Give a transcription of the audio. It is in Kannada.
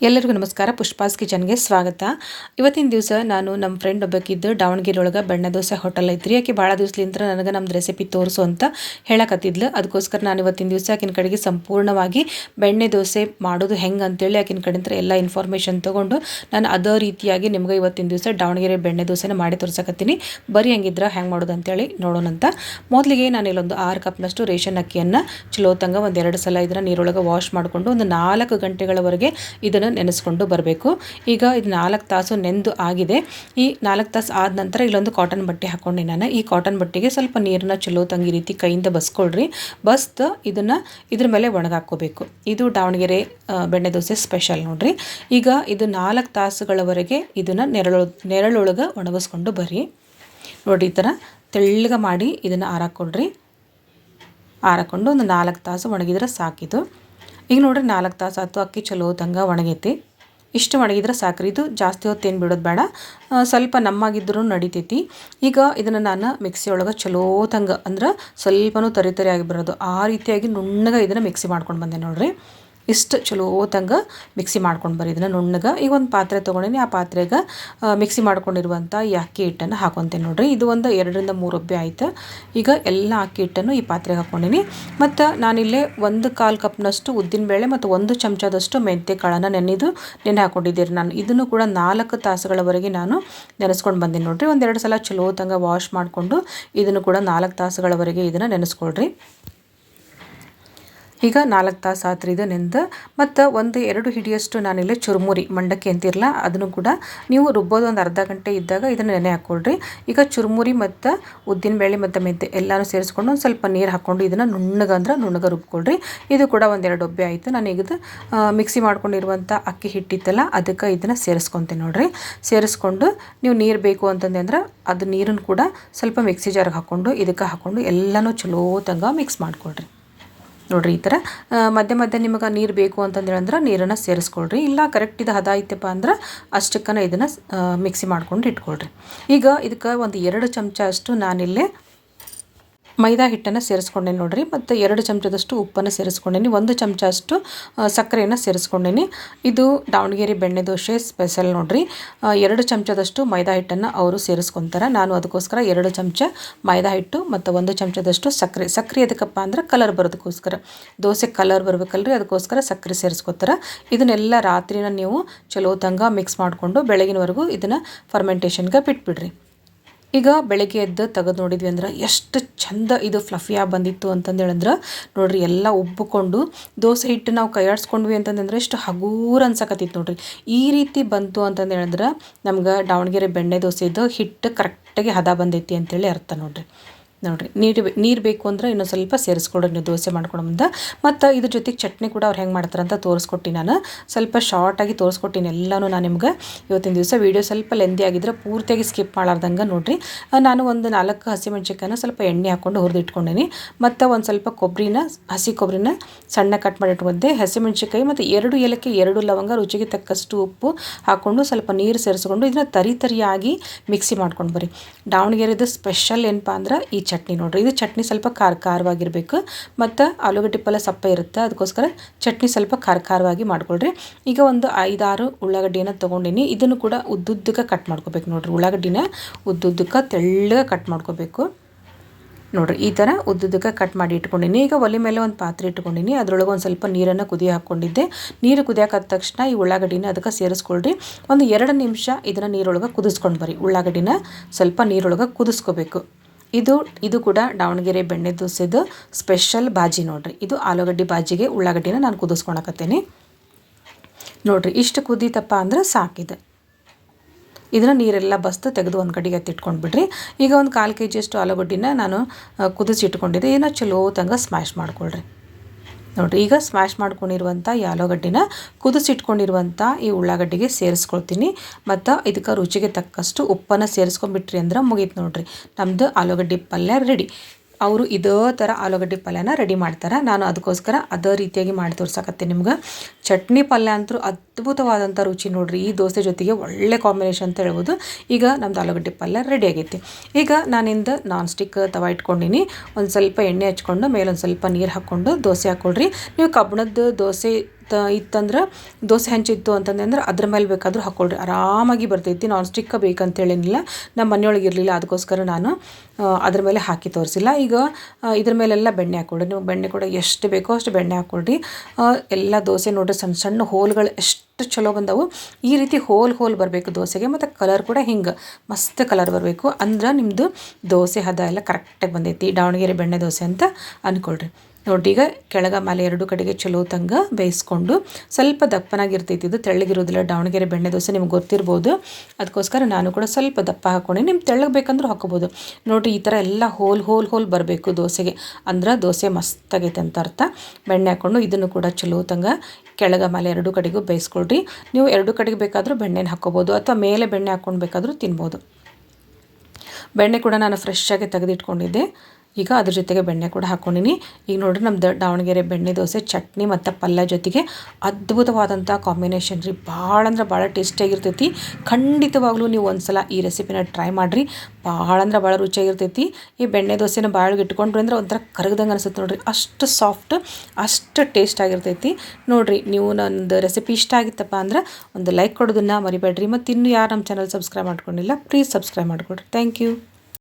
ಎಲ್ಲರಿಗೂ ನಮಸ್ಕಾರ. ಪುಷ್ಪಾಸ್ ಕಿಚನ್ಗೆ ಸ್ವಾಗತ. ಇವತ್ತಿನ ದಿವಸ ನಾನು ನಮ್ಮ ಫ್ರೆಂಡ್ ಒಬ್ಬಕ್ಕಿದ್ದು ದಾವಣಗೆರೆ ಒಳಗೆ ಬೆಣ್ಣೆ ದೋಸೆ ಹೋಟೆಲ್ ಐತ್ರಿ. ಆಕೆ ಭಾಳ ದಿವ್ಸಲಿಂತ್ರ ನನಗೆ ನಮ್ಮದು ರೆಸಿಪಿ ತೋರಿಸು ಅಂತ ಹೇಳಕತ್ತಿದ್ಲು. ಅದಕ್ಕೋಸ್ಕರ ನಾನು ಇವತ್ತಿನ ದಿವಸ ಆಕಿನ ಕಡೆಗೆ ಸಂಪೂರ್ಣವಾಗಿ ಬೆಣ್ಣೆ ದೋಸೆ ಮಾಡೋದು ಹೆಂಗೆ ಅಂತೇಳಿ ಆಕಿನ ಕಡೆಯಿಂದ ಎಲ್ಲ ಇನ್ಫಾರ್ಮೇಷನ್ ತೊಗೊಂಡು ನಾನು ಅದೇ ರೀತಿಯಾಗಿ ನಿಮ್ಗೆ ಇವತ್ತಿನ ದಿವಸ ದಾವಣಗೆರೆ ಬೆಣ್ಣೆ ದೋಸೆನ ಮಾಡಿ ತೋರ್ಸಕತ್ತೀನಿ. ಬರೀ ಹೆಂಗಿದ್ರೆ, ಹೆಂಗೆ ಮಾಡೋದು ಅಂತೇಳಿ ನೋಡೋಣಂತ ಮೊದಲಿಗೆ ನಾನು ಇಲ್ಲೊಂದು ಆರು ಕಪ್ನಷ್ಟು ರೇಷನ್ ಅಕ್ಕಿಯನ್ನು ಚಲೋ ತಂಗ ಒಂದು ಎರಡು ಸಲ ಇದನ್ನು ನೀರೊಳಗೆ ವಾಶ್ ಮಾಡಿಕೊಂಡು ಒಂದು ನಾಲ್ಕು ಗಂಟೆಗಳವರೆಗೆ ಇದನ್ನು ನೆನೆಸ್ಕೊಂಡು ಬರಬೇಕು. ಈಗ ಇದು ನಾಲ್ಕು ತಾಸು ನೆಂದು ಆಗಿದೆ. ಈ ನಾಲ್ಕು ತಾಸು ಆದ ನಂತರ ಇಲ್ಲೊಂದು ಕಾಟನ್ ಬಟ್ಟೆ ಹಾಕ್ಕೊಂಡು ನಾನು. ಈ ಕಾಟನ್ ಬಟ್ಟೆಗೆ ಸ್ವಲ್ಪ ನೀರನ್ನ ಚಲೋ ತಂಗಿ ರೀತಿ ಕೈಯಿಂದ ಬಸ್ಕೊಳ್ರಿ. ಬಸ್ದು ಇದನ್ನು ಇದ್ರ ಮೇಲೆ ಒಣಗಾಕೋಬೇಕು. ಇದು ದಾವಣಗೆರೆ ಬೆಣ್ಣೆ ದೋಸೆ ಸ್ಪೆಷಲ್ ನೋಡ್ರಿ. ಈಗ ಇದು ನಾಲ್ಕು ತಾಸುಗಳವರೆಗೆ ಇದನ್ನು ನೆರಳು, ನೆರಳೊಳಗೆ ಒಣಗಿಸ್ಕೊಂಡು ಬರ್ರಿ. ನೋಡಿ ಈ ಥರ ತೆಳ್ಳಗೆ ಮಾಡಿ ಇದನ್ನು ಆರಾಕೊಳ್ರಿ ಆರಾಕೊಂಡು ಒಂದು ನಾಲ್ಕು ತಾಸು ಒಣಗಿದ್ರೆ ಸಾಕಿದು ಈಗ ನೋಡ್ರಿ ನಾಲ್ಕು ತಾಸು ಆಯ್ತು, ಅಕ್ಕಿ ಚಲೋ ತಂಗ ಒಣಗೈತಿ. ಇಷ್ಟು ಒಣಗಿದ್ರೆ ಸಾಕ್ರಿ, ಇದು ಜಾಸ್ತಿ ಹೊತ್ತೇನು ಬಿಡೋದು ಬೇಡ. ಸ್ವಲ್ಪ ನಮ್ಮಾಗಿದ್ದರೂ ನಡಿತೈತಿ. ಈಗ ಇದನ್ನು ನಾನು ಮಿಕ್ಸಿ ಒಳಗೆ ಚಲೋ ತಂಗ ಅಂದ್ರೆ ಸ್ವಲ್ಪನೂ ತರಿ ತರಿ ಬರೋದು. ಆ ರೀತಿಯಾಗಿ ನುಣ್ಣಗೆ ಇದನ್ನು ಮಿಕ್ಸಿ ಮಾಡ್ಕೊಂಡು ಬಂದೆ ನೋಡ್ರಿ. ಇಷ್ಟು ಚಲೋ ಓದಂಗೆ ಮಿಕ್ಸಿ ಮಾಡ್ಕೊಂಡು ಬರೀ ಇದನ್ನು ನುಣ್ಣಗೆ ಈಗ ಒಂದು ಪಾತ್ರೆ ತೊಗೊಂಡಿನಿ. ಆ ಪಾತ್ರೆಗೆ ಮಿಕ್ಸಿ ಮಾಡ್ಕೊಂಡಿರುವಂಥ ಈ ಅಕ್ಕಿ ಹಿಟ್ಟನ್ನು ಹಾಕೊತೀನಿ ನೋಡಿರಿ. ಇದು ಒಂದು ಎರಡರಿಂದ ಮೂರು ಒಬ್ಬೆ ಆಯಿತು. ಈಗ ಎಲ್ಲ ಅಕ್ಕಿ ಹಿಟ್ಟನ್ನು ಈ ಪಾತ್ರೆಗೆ ಹಾಕ್ಕೊಂಡಿನಿ ಮತ್ತು ನಾನಿಲ್ಲೇ ಒಂದು ಕಾಲು ಕಪ್ನಷ್ಟು ಉದ್ದಿನ ಬೇಳೆ ಮತ್ತು ಒಂದು ಚಮಚದಷ್ಟು ಮೆಂತ್ಯ ಕಾಳನ್ನು ನೆನೆದು ನೆನೆ ಹಾಕ್ಕೊಂಡಿದ್ದೀರಿ ನಾನು. ಇದನ್ನು ಕೂಡ ನಾಲ್ಕು ತಾಸುಗಳವರೆಗೆ ನಾನು ನೆನೆಸ್ಕೊಂಡು ಬಂದೀನಿ ನೋಡಿರಿ. ಒಂದೆರಡು ಸಲ ಚಲೋ ತಂಗ ವಾಶ್ ಮಾಡಿಕೊಂಡು ಇದನ್ನು ಕೂಡ ನಾಲ್ಕು ತಾಸುಗಳವರೆಗೆ ಇದನ್ನು ನೆನೆಸ್ಕೊಳ್ರಿ. ಈಗ ನಾಲ್ಕು ತಾಸು ಆತ್ರಿ ಇದು ನೆಂದು ಮತ್ತು ಒಂದು ಎರಡು ಹಿಡಿಯಷ್ಟು ನಾನಿಲ್ಲಿ ಚುರುಮುರಿ ಮಂಡಕ್ಕಿ ಅಂತಿರಲ್ಲ ಅದನ್ನು ಕೂಡ ನೀವು ರುಬ್ಬೋದು ಒಂದು ಅರ್ಧ ಗಂಟೆ ಇದ್ದಾಗ ಇದನ್ನು ನೆನೆ ಹಾಕ್ಕೊಳ್ರಿ ಈಗ ಚುರುಮುರಿ ಮತ್ತು ಉದ್ದಿನ ಬೇಳೆ ಮತ್ತು ಮೆಂತೆ ಎಲ್ಲನೂ ಸೇರಿಸ್ಕೊಂಡು ಒಂದು ಸ್ವಲ್ಪ ನೀರು ಹಾಕ್ಕೊಂಡು ಇದನ್ನು ನುಣ್ಣಗೆ ಅಂದ್ರೆ ನುಣ್ಣಗೆ ರುಬ್ಕೊಳ್ರಿ. ಇದು ಕೂಡ ಒಂದೆರಡು ಒಬ್ಬೆ ಆಯಿತು. ನಾನು ಈಗ ಮಿಕ್ಸಿ ಮಾಡ್ಕೊಂಡಿರುವಂಥ ಅಕ್ಕಿ ಹಿಟ್ಟಿತ್ತಲ್ಲ, ಅದಕ್ಕೆ ಇದನ್ನು ಸೇರಿಸ್ಕೊತೀನಿ ನೋಡಿರಿ. ಸೇರಿಸ್ಕೊಂಡು ನೀವು ನೀರು ಬೇಕು ಅಂತಂದೆ ಅಂದ್ರೆ ಅದು ನೀರನ್ನು ಕೂಡ ಸ್ವಲ್ಪ ಮಿಕ್ಸಿ ಜಾರ್ಗೆ ಹಾಕ್ಕೊಂಡು ಇದಕ್ಕೆ ಹಾಕ್ಕೊಂಡು ಎಲ್ಲನೂ ಚಲೋ ತಂಗ ಮಿಕ್ಸ್ ಮಾಡಿಕೊಳ್ರಿ. ನೋಡಿರಿ ಈ ಥರ ಮಧ್ಯ ಮಧ್ಯ ನಿಮಗೆ ನೀರು ಬೇಕು ಅಂತಂದೇಳಂದ್ರೆ ನೀರನ್ನು ಸೇರಿಸ್ಕೊಳ್ರಿ. ಇಲ್ಲ ಕರೆಕ್ಟ್ ಇದು ಹದ ಐತಪ್ಪ ಅಂದ್ರೆ ಅಷ್ಟಕ್ಕನ ಇದನ್ನು ಮಿಕ್ಸಿ ಮಾಡ್ಕೊಂಡು ಇಟ್ಕೊಳ್ರಿ. ಈಗ ಇದಕ್ಕೆ ಒಂದು ಎರಡು ಚಮಚ ಅಷ್ಟು ನಾನಿಲ್ಲೇ ಮೈದಾ ಹಿಟ್ಟನ್ನು ಸೇರಿಸ್ಕೊಂಡೇನಿ ನೋಡಿರಿ, ಮತ್ತು ಎರಡು ಚಮಚದಷ್ಟು ಉಪ್ಪನ್ನು ಸೇರಿಸ್ಕೊಂಡೇನಿ, ಒಂದು ಚಮಚ ಅಷ್ಟು ಸಕ್ಕರೆಯನ್ನು ಸೇರಿಸ್ಕೊಂಡೇನಿ. ಇದು ದಾವಣಗೆರೆ ಬೆಣ್ಣೆ ದೋಸೆ ಸ್ಪೆಷಲ್ ನೋಡಿರಿ. ಎರಡು ಚಮಚದಷ್ಟು ಮೈದಾ ಹಿಟ್ಟನ್ನು ಅವರು ಸೇರಿಸ್ಕೊತಾರೆ. ನಾನು ಅದಕ್ಕೋಸ್ಕರ ಎರಡು ಚಮಚ ಮೈದಾ ಹಿಟ್ಟು ಮತ್ತು ಒಂದು ಚಮಚದಷ್ಟು ಸಕ್ಕರೆ. ಸಕ್ಕರೆ ಅದಕ್ಕಪ್ಪ ಅಂದ್ರೆ ಕಲರ್ ಬರೋದಕ್ಕೋಸ್ಕರ. ದೋಸೆ ಕಲರ್ ಬರಬೇಕಲ್ರಿ, ಅದಕ್ಕೋಸ್ಕರ ಸಕ್ಕರೆ ಸೇರಿಸ್ಕೊತಾರೆ. ಇದನ್ನೆಲ್ಲ ರಾತ್ರಿನ ನೀವು ಚಲೋ ತಂಗ ಮಿಕ್ಸ್ ಮಾಡಿಕೊಂಡು ಬೆಳಗಿನವರೆಗೂ ಇದನ್ನು ಫರ್ಮೆಂಟೇಷನ್ಗೆ ಬಿಟ್ಬಿಡ್ರಿ. ಈಗ ಬೆಳಗ್ಗೆ ಎದ್ದು ತೆಗೆದು ನೋಡಿದ್ವಿ ಅಂದ್ರೆ ಎಷ್ಟು ಚಂದ ಇದು ಫ್ಲಫಿಯಾಗಿ ಬಂದಿತ್ತು ಅಂತಂದೇಳಂದ್ರೆ ನೋಡ್ರಿ ಎಲ್ಲ ಉಬ್ಬಿಕೊಂಡು ದೋಸೆ ಹಿಟ್ಟು ನಾವು ಕೈಯಾಡಿಸ್ಕೊಂಡ್ವಿ ಅಂತಂದ್ರೆ ಎಷ್ಟು ಹಗೂರು ಅನ್ಸಕತ್ತಿತ್ತು ನೋಡ್ರಿ. ಈ ರೀತಿ ಬಂತು ಅಂತಂದೇಳಿದ್ರೆ ನಮ್ಗೆ ದಾವಣಗೆರೆ ಬೆಣ್ಣೆ ದೋಸೆದು ಹಿಟ್ಟು ಕರೆಕ್ಟಾಗಿ ಹದ ಬಂದೈತಿ ಅಂತೇಳಿ ಅರ್ಥ ನೋಡ್ರಿ. ನೋಡಿರಿ, ನೀರು ನೀರು ಬೇಕು ಅಂದ್ರೆ ಇನ್ನೊಂದು ಸ್ವಲ್ಪ ಸೇರಿಸ್ಕೊಡ್ರಿ ನೀವು ದೋಸೆ ಮಾಡ್ಕೊಂಡು ಮುಂದೆ. ಮತ್ತು ಇದ್ರ ಜೊತೆಗೆ ಚಟ್ನಿ ಕೂಡ ಅವ್ರು ಹೆಂಗೆ ಮಾಡ್ತಾರೆ ಅಂತ ತೋರಿಸ್ಕೊಟ್ಟು ನಾನು. ಸ್ವಲ್ಪ ಶಾರ್ಟಾಗಿ ತೋರಿಸ್ಕೊಟ್ಟಿನಿ ಎಲ್ಲನೂ ನಾನು ನಿಮ್ಗೆ. ಇವತ್ತಿನ ದಿವಸ ವೀಡಿಯೋ ಸ್ವಲ್ಪ ಲೆಂದಿ ಆಗಿದ್ರೆ ಪೂರ್ತಿಯಾಗಿ ಸ್ಕಿಪ್ ಮಾಡಾರ್ದಂಗೆ ನೋಡಿರಿ. ನಾನು ಒಂದು ನಾಲ್ಕು ಹಸಿಮೆಣ್ಸಿಕಾಯನ್ನ ಸ್ವಲ್ಪ ಎಣ್ಣೆ ಹಾಕ್ಕೊಂಡು ಹುರಿದು ಇಟ್ಕೊಂಡೀನಿ ಮತ್ತು ಒಂದು ಸ್ವಲ್ಪ ಕೊಬ್ಬರಿನ ಹಸಿ ಕೊಬ್ಬರಿನ ಸಣ್ಣ ಕಟ್ ಮಾಡಿ ಇಟ್ಕೊಂಡೆ ಹಸಿಮೆಣ್ಸಿಕಾಯಿ ಮತ್ತು ಎರಡು ಏಲಕ್ಕಿ, ಎರಡು ಲವಂಗ, ರುಚಿಗೆ ತಕ್ಕಷ್ಟು ಉಪ್ಪು ಹಾಕ್ಕೊಂಡು ಸ್ವಲ್ಪ ನೀರು ಸೇರಿಸ್ಕೊಂಡು ಇದನ್ನ ತರಿ ತರಿಯಾಗಿ ಮಿಕ್ಸಿ ಮಾಡ್ಕೊಂಡು ಬರ್ರಿ. ದಾವಣಗೆರೆದು ಸ್ಪೆಷಲ್ ಏನಪ್ಪ ಅಂದ್ರೆ ಈ ಚಟ್ನಿ ನೋಡಿರಿ. ಇದು ಚಟ್ನಿ ಸ್ವಲ್ಪ ಖಾರ ಖಾರವಾಗಿರಬೇಕು. ಮತ್ತು ಆಲೂಗಡ್ಡೆ ಪಲ್ಯ ಸಪ್ಪ ಇರುತ್ತೆ. ಅದಕ್ಕೋಸ್ಕರ ಚಟ್ನಿ ಸ್ವಲ್ಪ ಖಾರ ಖಾರವಾಗಿ ಮಾಡ್ಕೊಳ್ರಿ. ಈಗ ಒಂದು ಐದಾರು ಉಳ್ಳಾಗಡ್ಡಿಯನ್ನು ತೊಗೊಂಡಿನಿ. ಇದನ್ನು ಕೂಡ ಉದ್ದುದ್ದಕ್ಕೆ ಕಟ್ ಮಾಡ್ಕೋಬೇಕು ನೋಡಿರಿ. ಉಳ್ಳಾಗಡ್ಡಿನ ಉದ್ದುದ್ದಕ್ಕೆ ತೆಳ್ಳಗೆ ಕಟ್ ಮಾಡ್ಕೋಬೇಕು. ನೋಡಿರಿ, ಈ ಥರ ಉದ್ದುದ್ದಕ್ಕೆ ಕಟ್ ಮಾಡಿ ಇಟ್ಕೊಂಡಿನಿ. ಈಗ ಒಲೆ ಮೇಲೆ ಒಂದು ಪಾತ್ರೆ ಇಟ್ಕೊಂಡಿನಿ. ಅದರೊಳಗೆ ಒಂದು ಸ್ವಲ್ಪ ನೀರನ್ನು ಕುದಿ ಹಾಕ್ಕೊಂಡಿದ್ದೆ ನೀರು ಕುದಿಯಾಕಾದ ತಕ್ಷಣ ಈ ಉಳ್ಳಾಗಡ್ಡಿನ ಅದಕ್ಕೆ ಸೇರಿಸ್ಕೊಳ್ರಿ. ಒಂದು ಎರಡು ನಿಮಿಷ ಇದನ್ನು ನೀರೊಳಗೆ ಕುದಿಸ್ಕೊಂಡು ಬರ್ರಿ. ಉಳ್ಳಾಗಡ್ಡಿನ ಸ್ವಲ್ಪ ನೀರೊಳಗೆ ಕುದಿಸ್ಕೋಬೇಕು. ಇದು ಇದು ಕೂಡ ದಾವಣಗೆರೆ ಬೆಣ್ಣೆ ದೋಸೆದು ಸ್ಪೆಷಲ್ ಬಾಜಿ ನೋಡಿರಿ. ಇದು ಆಲೂಗಡ್ಡೆ ಬಾಜಿಗೆ ಉಳ್ಳಾಗಡ್ಡಿನ ನಾನು ಕುದಿಸ್ಕೊಳಕತ್ತೇನೆ ನೋಡಿರಿ, ಇಷ್ಟು ಕುದೀತಪ್ಪ ಅಂದ್ರೆ ಸಾಕಿದೆ. ಇದನ್ನು ನೀರೆಲ್ಲ ಬಸ್ತು ತೆಗೆದು ಒಂದು ಕಡೆಗೆ ಎತ್ತಿಟ್ಕೊಂಡು ಬಿಡ್ರಿ. ಈಗ ಒಂದು ಕಾಲು ಕೆ ಜಿಯಷ್ಟು ಆಲೂಗಡ್ಡಿನ ನಾನು ಕುದಿಸಿಟ್ಕೊಂಡಿದ್ದೆ. ಏನೋ ಚಲೋ ತಂಗ ಸ್ಮ್ಯಾಶ್ ಮಾಡ್ಕೊಳ್ರಿ. ನೋಡಿರಿ, ಈಗ ಸ್ಮ್ಯಾಶ್ ಮಾಡ್ಕೊಂಡಿರುವಂಥ ಈ ಆಲೂಗಡ್ಡಿನ ಕುದಿಸಿಟ್ಕೊಂಡಿರುವಂಥ ಈ ಉಳ್ಳಾಗಡ್ಡಿಗೆ ಸೇರಿಸ್ಕೊಳ್ತೀನಿ. ಮತ್ತು ಇದಕ್ಕೆ ರುಚಿಗೆ ತಕ್ಕಷ್ಟು ಉಪ್ಪನ್ನು ಸೇರಿಸ್ಕೊಂಡ್ಬಿಟ್ರಿ ಅಂದ್ರೆ ಮುಗೀತು ನೋಡಿರಿ. ನಮ್ಮದು ಆಲೂಗಡ್ಡೆ ಪಲ್ಯ ರೆಡಿ ಅವರು ಇದೇ ಥರ ಆಲೂಗಡ್ಡೆ ಪಲ್ಯನ ರೆಡಿ ಮಾಡ್ತಾರೆ. ನಾನು ಅದಕ್ಕೋಸ್ಕರ ಅದೇ ರೀತಿಯಾಗಿ ಮಾಡಿ ತೋರ್ಸಕತ್ತೆ ನಿಮ್ಗೆ. ಚಟ್ನಿ ಪಲ್ಯ ಅಂತೂ ಅದ್ಭುತವಾದಂಥ ರುಚಿ ನೋಡ್ರಿ. ಈ ದೋಸೆ ಜೊತೆಗೆ ಒಳ್ಳೆ ಕಾಂಬಿನೇಷನ್ ಅಂತ ಹೇಳ್ಬೋದು. ಈಗ ನಮ್ದು ಆಲೂಗಡ್ಡೆ ಪಲ್ಯ ರೆಡಿ ಆಗೈತಿ. ಈಗ ನಾನಿಂದ ನಾನ್ ಸ್ಟಿಕ್ ತವ ಇಟ್ಕೊಂಡಿನಿ. ಒಂದು ಸ್ವಲ್ಪ ಎಣ್ಣೆ ಹಚ್ಕೊಂಡು, ಮೇಲೊಂದು ಸ್ವಲ್ಪ ನೀರು ಹಾಕ್ಕೊಂಡು ದೋಸೆ ಹಾಕ್ಕೊಳ್ರಿ ನೀವು ಕಬ್ಬಣದ ದೋಸೆ ಇತ್ತು, ಇತ್ತಂದ್ರೆ ದೋಸೆ ಹಂಚಿತ್ತು ಅಂತಂದ್ರೆ ಅಂದ್ರೆ ಮೇಲೆ ಬೇಕಾದರೂ ಹಾಕ್ಕೊಳ್ರಿ ಆರಾಮಾಗಿ ಬರ್ತೈತಿ ನಾನ್ ಸ್ಟಿಕ್ಕ ಬೇಕಂತೇಳೇನಿಲ್ಲ. ನಮ್ಮ ಮನೆಯೊಳಗೆ ಇರಲಿಲ್ಲ, ಅದಕ್ಕೋಸ್ಕರ ನಾನು ಅದ್ರ ಮೇಲೆ ಹಾಕಿ ತೋರಿಸಿಲ್ಲ. ಈಗ ಇದ್ರ ಮೇಲೆಲ್ಲ ಬೆಣ್ಣೆ ಹಾಕ್ಕೊಳ್ರಿ ನೀವು ಬೆಣ್ಣೆ ಕೂಡ ಎಷ್ಟು ಬೇಕೋ ಅಷ್ಟು ಬೆಣ್ಣೆ ಹಾಕ್ಕೊಳ್ರಿ ಎಲ್ಲ ದೋಸೆ ನೋಡ್ರಿ, ಸಣ್ಣ ಸಣ್ಣ ಹೋಲ್ಗಳು ಎಷ್ಟು ಚಲೋ ಬಂದವು. ಈ ರೀತಿ ಹೋಲ್ ಹೋಲ್ ಬರಬೇಕು ದೋಸೆಗೆ, ಮತ್ತು ಕಲರ್ ಕೂಡ ಹಿಂಗೆ, ಮಸ್ತ್ ಕಲರ್ ಬರಬೇಕು. ಅಂದ್ರೆ ನಿಮ್ಮದು ದೋಸೆ ಹದ ಎಲ್ಲ ಕರೆಕ್ಟಾಗಿ ಬಂದೈತಿ. ದಾವಣಗೆರೆ ಬೆಣ್ಣೆ ದೋಸೆ ಅಂತ ಅಂದ್ಕೊಳ್ರಿ ನೋಡಿ ಈಗ ಕೆಳಗ ಮೇಲೆ ಎರಡು ಕಡೆಗೆ ಚಲೋ ತಂಗ ಬೇಯಿಸ್ಕೊಂಡು ಸ್ವಲ್ಪ ದಪ್ಪನಾಗಿರ್ತೈತಿ ಇದು. ತೆಳ್ಳಗಿರೋದಿಲ್ಲ, ದಾವಣಗೆರೆ ಬೆಣ್ಣೆ ದೋಸೆ ನಿಮ್ಗೆ ಗೊತ್ತಿರ್ಬೋದು. ಅದಕ್ಕೋಸ್ಕರ ನಾನು ಕೂಡ ಸ್ವಲ್ಪ ದಪ್ಪ ಹಾಕ್ಕೊಂಡು ನಿಮ್ಮ ತೆಳ್ಳಗೆ ಬೇಕಂದ್ರೆ ಹಾಕೋಬೋದು. ನೋಡಿರಿ, ಈ ಥರ ಎಲ್ಲ ಹೋಲ್ ಹೋಲ್ ಹೋಲ್ ಬರಬೇಕು ದೋಸೆಗೆ. ಅಂದ್ರೆ ದೋಸೆ ಮಸ್ತಾಗೈತೆ ಅಂತ ಅರ್ಥ. ಬೆಣ್ಣೆ ಹಾಕ್ಕೊಂಡು ಇದನ್ನು ಕೂಡ ಚಲೋ ತಂಗ ಕೆಳಗ ಮೇಲೆ ಎರಡು ಕಡೆಗೂ ಬೇಯಿಸ್ಕೊಳ್ರಿ. ನೀವು ಎರಡು ಕಡೆಗೆ ಬೇಕಾದರೂ ಬೆಣ್ಣೆನ ಹಾಕ್ಕೋಬೋದು ಅಥವಾ ಮೇಲೆ ಬೆಣ್ಣೆ ಹಾಕ್ಕೊಂಡು ಬೇಕಾದರೂ ತಿನ್ಬೋದು. ಬೆಣ್ಣೆ ಕೂಡ ನಾನು ಫ್ರೆಶ್ ಆಗಿ ತೆಗೆದಿಟ್ಕೊಂಡಿದ್ದೆ. ಈಗ ಅದ್ರ ಜೊತೆಗೆ ಬೆಣ್ಣೆ ಕೂಡ ಹಾಕ್ಕೊಂಡಿನಿ ಈಗ ನೋಡ್ರಿ ನಮ್ಮ ದಾವಣಗೆರೆ ಬೆಣ್ಣೆ ದೋಸೆ, ಚಟ್ನಿ ಮತ್ತು ಪಲ್ಯ ಜೊತೆಗೆ ಅದ್ಭುತವಾದಂಥ ಕಾಂಬಿನೇಷನ್ ರೀ. ಭಾಳ ಅಂದ್ರೆ ಭಾಳ ಟೇಸ್ಟಿಯಾಗಿರ್ತೈತಿ ಖಂಡಿತವಾಗ್ಲೂ ನೀವು ಒಂದು ಸಲ ಈ ರೆಸಿಪಿನ ಟ್ರೈ ಮಾಡಿರಿ. ಭಾಳ ಅಂದ್ರೆ ಭಾಳ ರುಚಿಯಾಗಿರ್ತೈತಿ. ಈ ಬೆಣ್ಣೆ ದೋಸೆನ ಬಾಳಿಗೆ ಇಟ್ಕೊಂಡ್ರಿ ಅಂದ್ರೆ ಒಂಥರ ಕರಗ್ದಂಗೆ ಅನಿಸುತ್ತೆ ನೋಡಿರಿ. ಅಷ್ಟು ಸಾಫ್ಟ್ ಅಷ್ಟು ಟೇಸ್ಟ್ ಆಗಿರ್ತೈತಿ. ನೋಡಿರಿ ನೀವು ನನ್ನದು ರೆಸಿಪಿ ಇಷ್ಟ ಆಗಿತ್ತಪ್ಪ ಅಂದ್ರೆ ಒಂದು ಲೈಕ್ ಕೊಡೋದನ್ನು ಮರಿಬೇಡ್ರಿ. ಮತ್ತು ಇನ್ನೂ ಯಾರು ನಮ್ಮ ಚಾನಲ್ ಸಬ್ಸ್ಕ್ರೈಬ್ ಮಾಡ್ಕೊಂಡಿಲ್ಲ ಪ್ಲೀಸ್ ಸಬ್ಸ್ಕ್ರೈಬ್ ಮಾಡಿಕೊಡ್ರಿ. Thank you